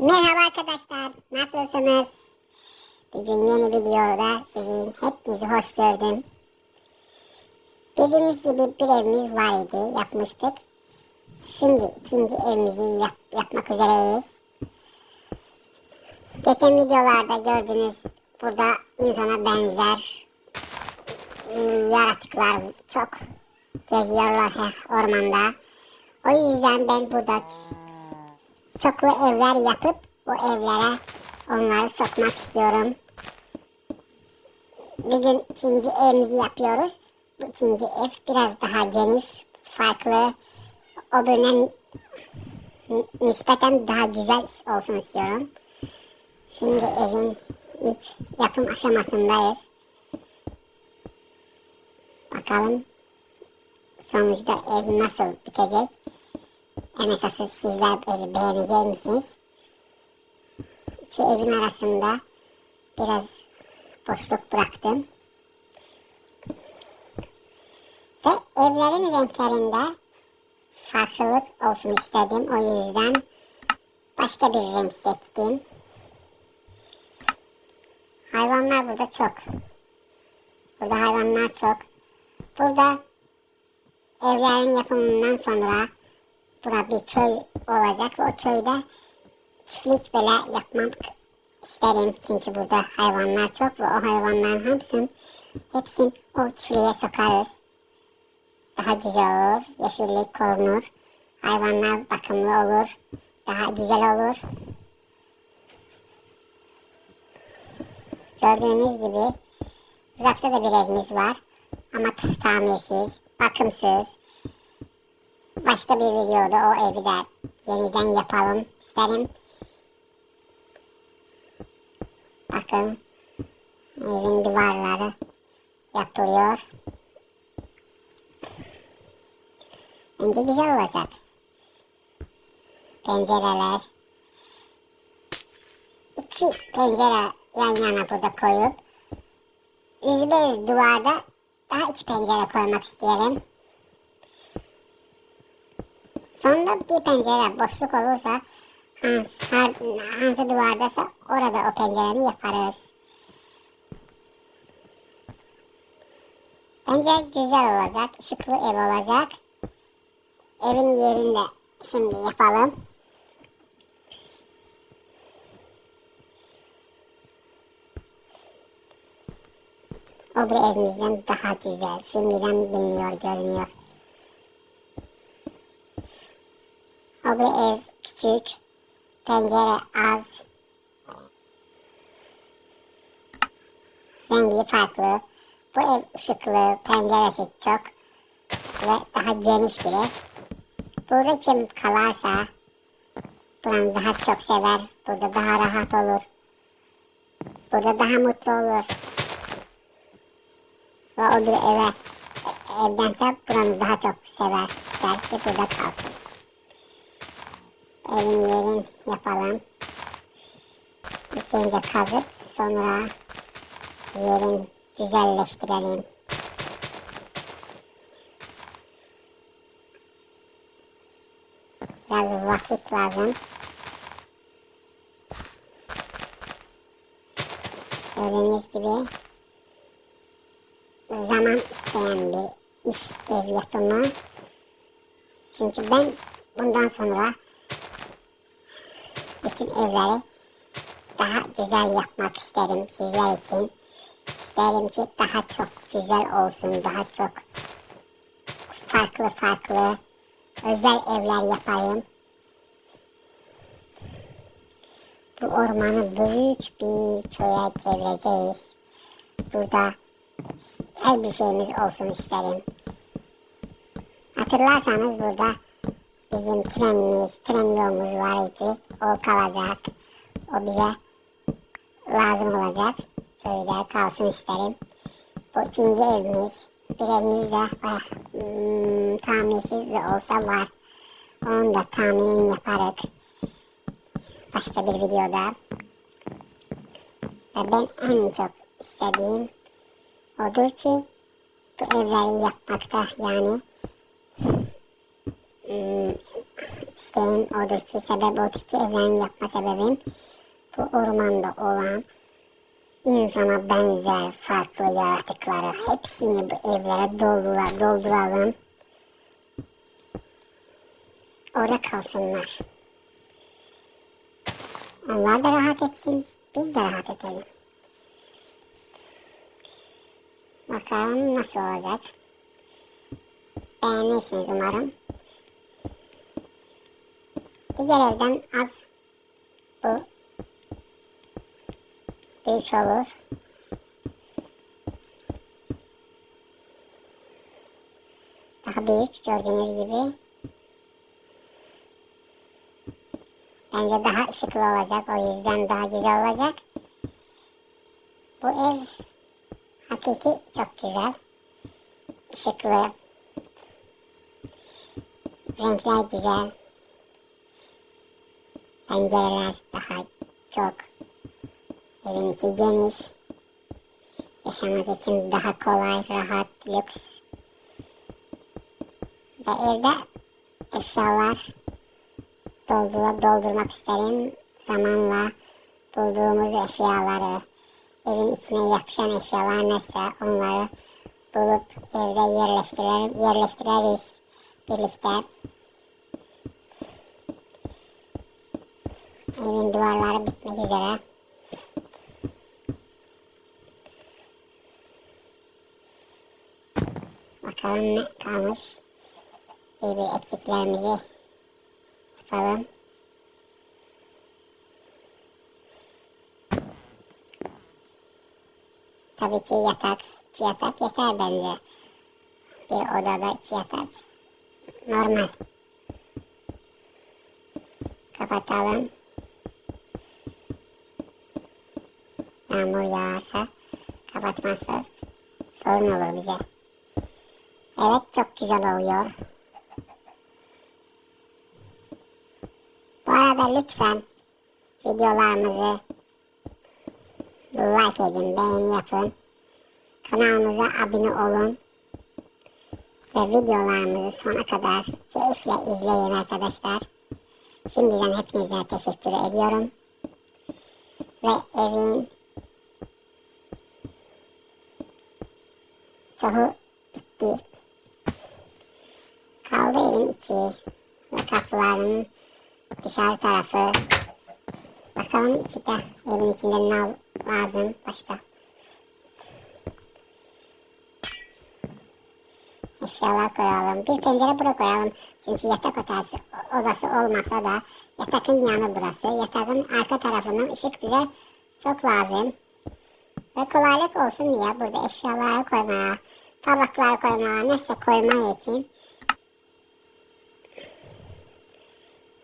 Merhaba arkadaşlar, nasılsınız? Bugün yeni videoda sizin hepinizi hoş gördüm. Bildiğiniz gibi bir evimiz var idi, yapmıştık. Şimdi ikinci evimizi yap- yapmak üzereyiz. Geçen videolarda gördünüz, burada insana benzer ıı, yaratıklar çok geziyorlar ormanda. O yüzden ben burada çoklu evler yapıp o evlere onları sokmak istiyorum. Bugün ikinci evimizi yapıyoruz. Bu ikinci ev biraz daha geniş, farklı, öbürüne nispeten daha güzel olsun istiyorum. Şimdi evin ilk yapım aşamasındayız. Bakalım sonuçta ev nasıl bitecek? En esası sizler evi beğenecek misiniz? İki evin arasında biraz boşluk bıraktım. Ve evlerin renklerinde farklılık olsun istedim. O yüzden başka bir renk seçtim. Hayvanlar burada çok. Burada hayvanlar çok. Burada evlerin yapımından sonra bura bir köy olacak ve o köyde çiftlik bile yapmak isterim. Çünkü burada hayvanlar çok ve o hayvanların hepsini, hepsini o çiftliğe sokarız. Daha güzel olur, yeşillik korunur, hayvanlar bakımlı olur, daha güzel olur. Gördüğünüz gibi uzakta da bir evimiz var ama tamirsiz, bakımsız, başka bir videoda o evi de yeniden yapalım isterim. Bakın evin duvarları yapılıyor. Bence güzel olacak. Pencereler. iki pencere yan yana burada koyup bir duvarda daha iki pencere koymak isterim. Sonunda bir pencere boşluk olursa hans, her, hangi duvardaysa orada o pencereyi yaparız. Bence güzel olacak, ışıklı ev olacak. Evin yerini de şimdi yapalım. O bir evimizden daha güzel. Şimdiden biliniyor, görünüyor. Bir ev küçük, pencere az, rengi farklı. Bu ev ışıklı, penceresi çok ve daha geniş bir ev. Burada kim kalarsa buranı daha çok sever, burada daha rahat olur. Burada daha mutlu olur. Ve o bir eve, evdense buranı daha çok sever, ister ki burada kalsın evin yerin yapalım. İlk önce kazıp sonra yerin güzelleştirelim. Biraz vakit lazım. Gördüğünüz gibi zaman isteyen bir iş ev yapımı. Çünkü ben bundan sonra bütün evleri daha güzel yapmak isterim sizler için. İsterim ki daha çok güzel olsun, daha çok farklı farklı özel evler yapayım. Bu ormanı büyük bir köye çevireceğiz. Burada her bir şeyimiz olsun isterim. Hatırlarsanız burada bizim trenimiz, tren yolumuz var idi. O kalacak. O bize lazım olacak. Köyde kalsın isterim. Bu ikinci evimiz. Bir evimiz de var. Hmm, tamirsiz de olsa var. Onun da tamirini yaparız. Başka bir videoda. Ve ben en çok istediğim odur ki bu evleri yapmakta yani hmm, isteğim odur ki, sebep odur ki evlerini yapma sebebim bu ormanda olan insana benzer farklı yaratıkları hepsini bu evlere doldura, dolduralım. Orada kalsınlar. Onlar da rahat etsin, biz de rahat edelim. Bakalım nasıl olacak. Beğenirsiniz umarım. Diğer evden az bu büyük olur. Daha büyük gördüğünüz gibi. Bence daha ışıklı olacak. O yüzden daha güzel olacak. Bu ev hakiki çok güzel. Işıklı. Renkler güzel. Pencereler daha çok. Evin içi geniş. Yaşamak için daha kolay, rahat, lüks. Ve evde eşyalar doldurup doldurmak isterim. Zamanla bulduğumuz eşyaları, evin içine yapışan eşyalar neyse onları bulup evde yerleştirelim, yerleştireriz birlikte. Evin duvarları bitmek üzere. Bakalım ne kalmış. Bir bir eksiklerimizi yapalım. Tabii ki yatak. iki yatak yeter bence. Bir odada iki yatak. Normal. Kapatalım. Yağmur yağarsa kapatmazsak sorun olur bize. Evet çok güzel oluyor. Bu arada lütfen videolarımızı like edin, beğeni yapın. Kanalımıza abone olun. Ve videolarımızı sona kadar keyifle izleyin arkadaşlar. Şimdiden hepinize teşekkür ediyorum. Ve evin çoğu bitti. Kaldı evin içi ve kapıların dışarı tarafı. Bakalım içinde, evin içinde ne lazım başka. Eşyalar koyalım. Bir pencere buraya koyalım. Çünkü yatak odası, odası olmasa da yatakın yanı burası. Yatakın arka tarafından ışık bize çok lazım. Ve kolaylık olsun diye burada eşyalar koymaya, tabaklar koymaya, neyse koymaya için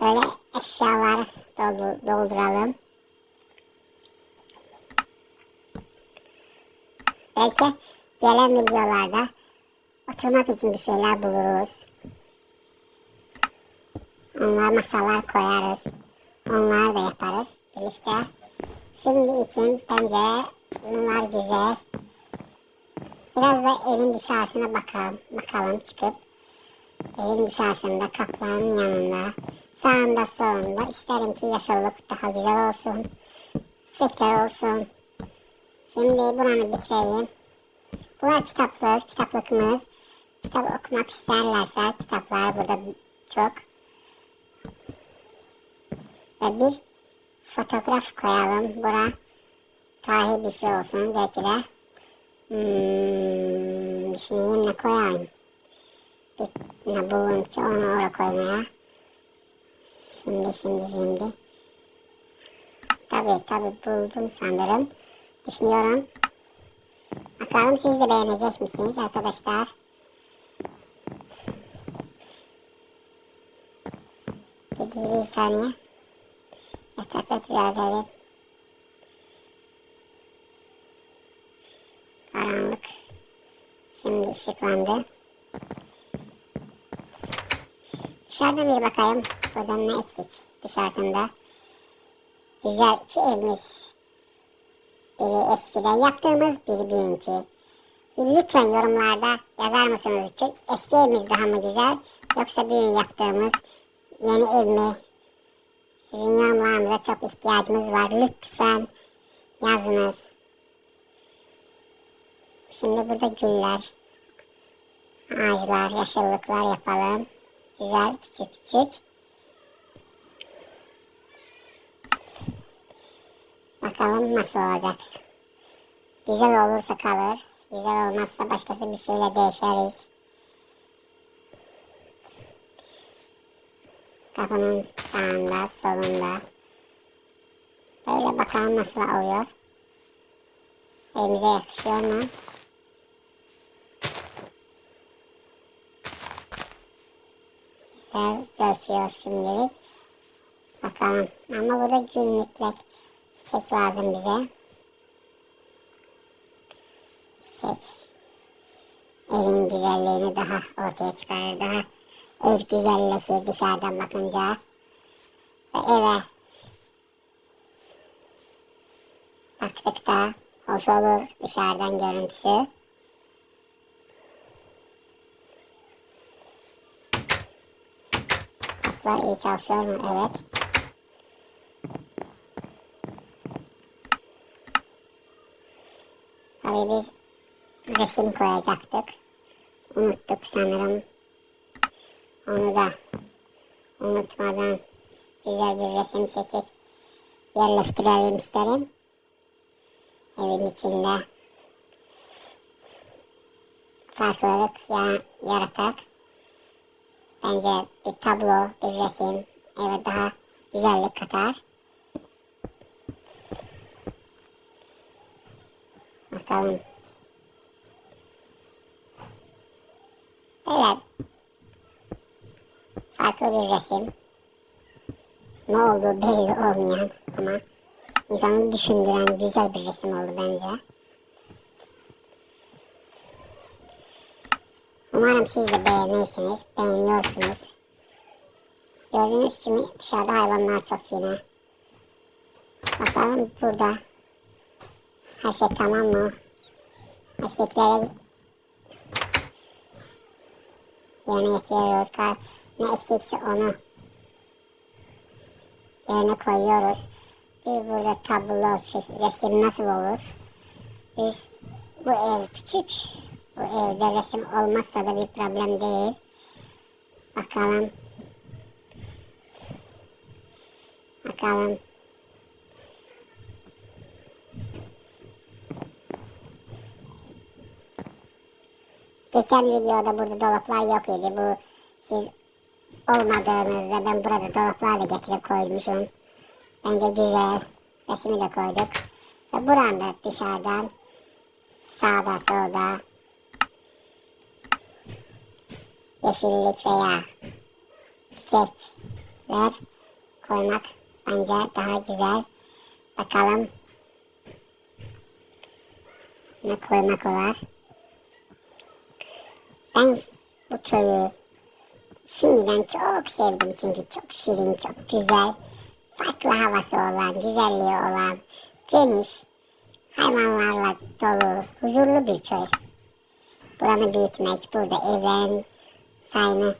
böyle eşyalar doldu- dolduralım. Belki gelen videolarda oturmak için bir şeyler buluruz. Onlar masalar koyarız. Onları da yaparız birlikte. Şimdi için bence bunlar güzel. Biraz da evin dışarısına bakalım, bakalım çıkıp. Evin dışarısında kapıların yanında, sağında solunda isterim ki yaşlılık daha güzel olsun. Çiçekler olsun. Şimdi buranı bitireyim. Bunlar kitaplar, kitaplıkımız. Kitap okumak isterlerse kitaplar burada çok. Ve bir fotoğraf koyalım. Bura tarihi bir şey olsun. Belki de hmm, düşüneyim ne koyayım. Bir bulayım ki onu oraya koymaya. Şimdi şimdi şimdi. Tabii tabii buldum sanırım. Düşünüyorum. Bakalım siz de beğenecek misiniz arkadaşlar? Bir, bir saniye. Yatakla düzeltelim. Şimdi ışıklandı. Dışarıdan bir bakayım. Buradan ne eksik dışarısında. Güzel iki evimiz. Biri eskiden yaptığımız, biri bugünkü. Lütfen yorumlarda yazar mısınız ki eski evimiz daha mı güzel yoksa bugün yaptığımız Yeni ev mi? Sizin yorumlarınıza çok ihtiyacımız var. Lütfen yazınız. Şimdi burada güller, ağaçlar, yaşıllıklar yapalım. Güzel küçük küçük. Bakalım nasıl olacak. Güzel olursa kalır. Güzel olmazsa başkası bir şeyle değişeriz. Kapının sağında, solunda. Böyle bakalım nasıl oluyor. Elimize yakışıyor mu? Güzel gözüküyor şimdilik. Bakalım. Ama burada günlükler çiçek lazım bize. Çiçek. Evin güzelliğini daha ortaya çıkarır. Daha ev güzelleşir dışarıdan bakınca. Ve eve baktıkta hoş olur dışarıdan görüntüsü. Kapılar iyi çalışıyor mu? Evet. Tabii biz resim koyacaktık. Unuttuk sanırım. Onu da unutmadan güzel bir resim seçip yerleştirelim isterim. Evin içinde farklılık ya- yaratarak bence bir tablo, bir resim eve daha güzellik katar. Bakalım. Böyle farklı bir resim. Ne olduğu belli olmayan ama insanı düşündüren güzel bir resim oldu bence. Umarım siz de beğenirsiniz, beğeniyorsunuz. Gördüğünüz gibi dışarıda hayvanlar çok yine. Bakalım burada her şey tamam mı? Eksiklere yerine getiriyoruz. Kar, ne eksikse onu yerine koyuyoruz. Bir burada tablo, resim nasıl olur? Biz bu ev küçük. Bu evde resim olmazsa da bir problem değil. Bakalım. Bakalım. Geçen videoda burada dolaplar yok idi. Bu siz olmadığınızda ben burada dolaplar da getirip koymuşum. Bence güzel. Resmi de koyduk. Ve buranın da dışarıdan sağda solda yeşillik veya çiçekler koymak bence daha güzel. Bakalım ne koymak var. Ben bu köyü şimdiden çok sevdim çünkü çok şirin, çok güzel, farklı havası olan, güzelliği olan, geniş, hayvanlarla dolu, huzurlu bir köy. Buranı büyütmek, burada evlerin sayını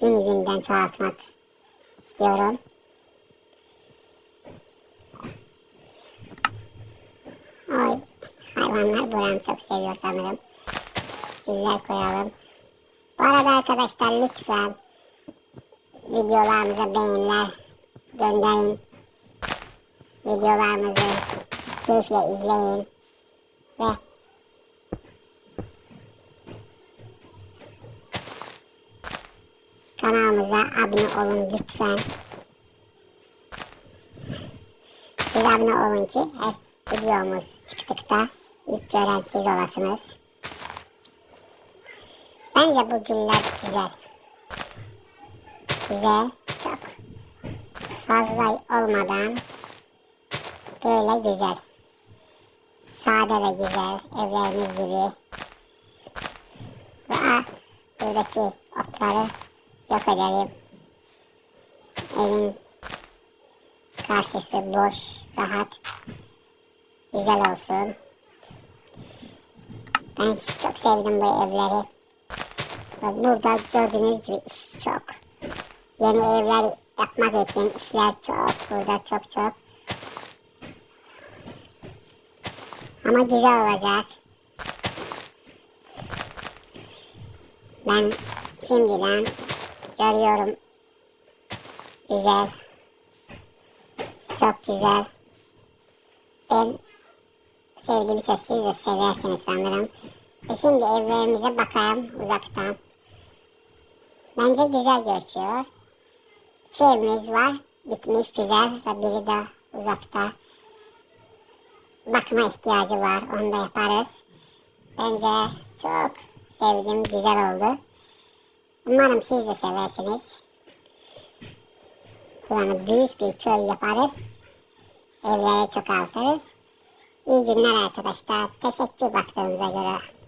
günü günden çoğaltmak istiyorum. Oy, hayvanlar buranı çok seviyor sanırım güller koyalım. Bu arada arkadaşlar lütfen videolarımıza beğeniler gönderin. Videolarımızı keyifle izleyin. Ve kanalımıza abone olun lütfen. Siz abone olun ki her videomuz çıktıkta ilk gören siz olasınız. Bence bu güller güzel. Güzel, çok fazla olmadan böyle güzel. Sade ve güzel, evlerimiz gibi. Ve ah, buradaki otları yok edelim. Evin karşısı boş, rahat, güzel olsun. Ben çok sevdim bu evleri. Burada gördüğünüz gibi iş çok. yeni evler yapmak için işler çok burada çok çok. Ama güzel olacak. Ben şimdiden görüyorum. Güzel. Çok güzel. Ben sevdiğim ses siz de seversiniz sanırım. E şimdi evlerimize bakalım uzaktan. Bence güzel gözüküyor. İki evimiz var. Bitmiş güzel ve biri de uzakta. Bakma ihtiyacı var. Onu da yaparız. Bence çok sevdim. Güzel oldu. Umarım siz de seversiniz. Buranı büyük bir köy yaparız. Evlere çok artırız. İyi günler arkadaşlar. Teşekkür baktığınıza göre.